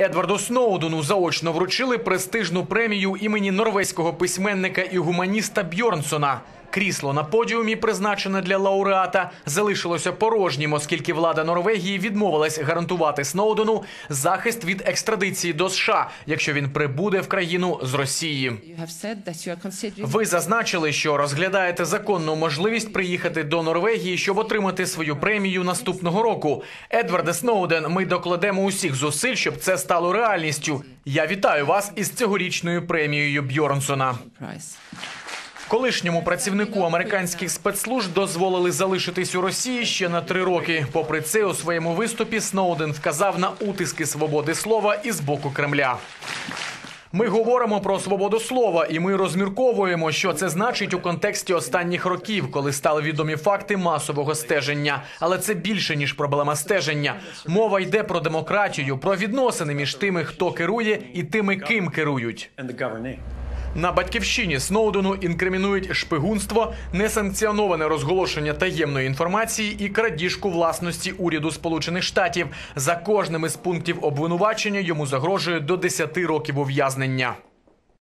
Едварду Сноудену заочно вручили престижну премію імені норвезького письменника і гуманіста Бьорнсона. Крісло на подіумі, призначене для лауреата, залишилося порожнім, оскільки влада Норвегії відмовилась гарантувати Сноудену захист від екстрадиції до США, якщо він прибуде в країну з Росії. Ви зазначили, що розглядаєте законну можливість приїхати до Норвегії, щоб отримати свою премію наступного року. Едварде Сноуден, ми докладемо усіх зусиль, щоб це стало реальністю. Я вітаю вас із цьогорічною премією Бьорнсона. Колишньому працівнику американських спецслужб дозволили залишитись у Росії ще на три роки. Попри це, у своєму виступі Сноуден вказав на утиски свободи слова із боку Кремля. Ми говоримо про свободу слова, і ми розмірковуємо, що це значить у контексті останніх років, коли стали відомі факти масового стеження. Але це більше ніж проблема стеження. Мова йде про демократію, про відносини між тими, хто керує, і тими, ким керують. На батьківщині Сноудену інкримінують шпигунство, несанкціоноване розголошення таємної інформації і крадіжку власності уряду Сполучених Штатів. За кожним із пунктів обвинувачення йому загрожує до 10 років ув'язнення.